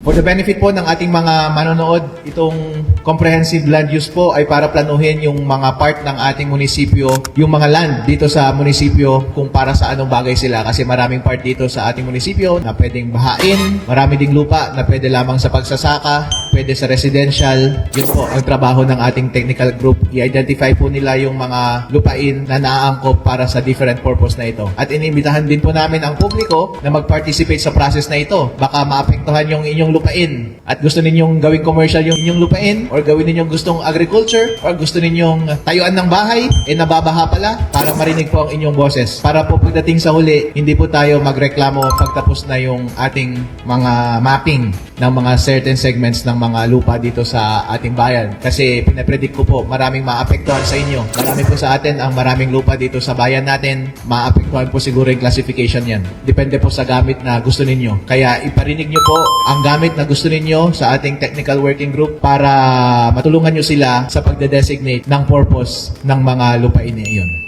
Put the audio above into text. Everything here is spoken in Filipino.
For the benefit po ng ating mga manonood, itong comprehensive land use po ay para planuhin yung mga part ng ating munisipyo, yung mga land dito sa munisipyo kung para sa anong bagay sila. Kasi maraming part dito sa ating munisipyo na pwedeng bahain, marami ding lupa na pwede lamang sa pagsasaka, pwede sa residential. Yun po ang trabaho ng ating technical group. I-identify po nila yung mga lupain na naaangkop para sa different purpose na ito. At inimbitahan din po namin ang publiko na mag-participate sa process na ito. Baka maapektuhan yung inyong lupain? At gusto ninyong gawing commercial yung inyong lupain? Or gawin ninyong gustong agriculture? Or gusto ninyong tayuan ng bahay? Eh nababaha pala para marinig po ang inyong boses. Para po pagdating sa huli, hindi po tayo magreklamo pagtapos na yung ating mga mapping ng mga certain segments ng mga lupa dito sa ating bayan. Kasi pinapredict ko po, maraming maapektuhan sa inyo. Marami po sa atin ang maraming lupa dito sa bayan natin. Maapektuhan po siguro yung classification yan. Depende po sa gamit na gusto ninyo. Kaya iparinig nyo po ang gamit na gusto ninyo sa ating technical working group para matulungan nyo sila sa pagde-designate ng purpose ng mga lupain na iyon.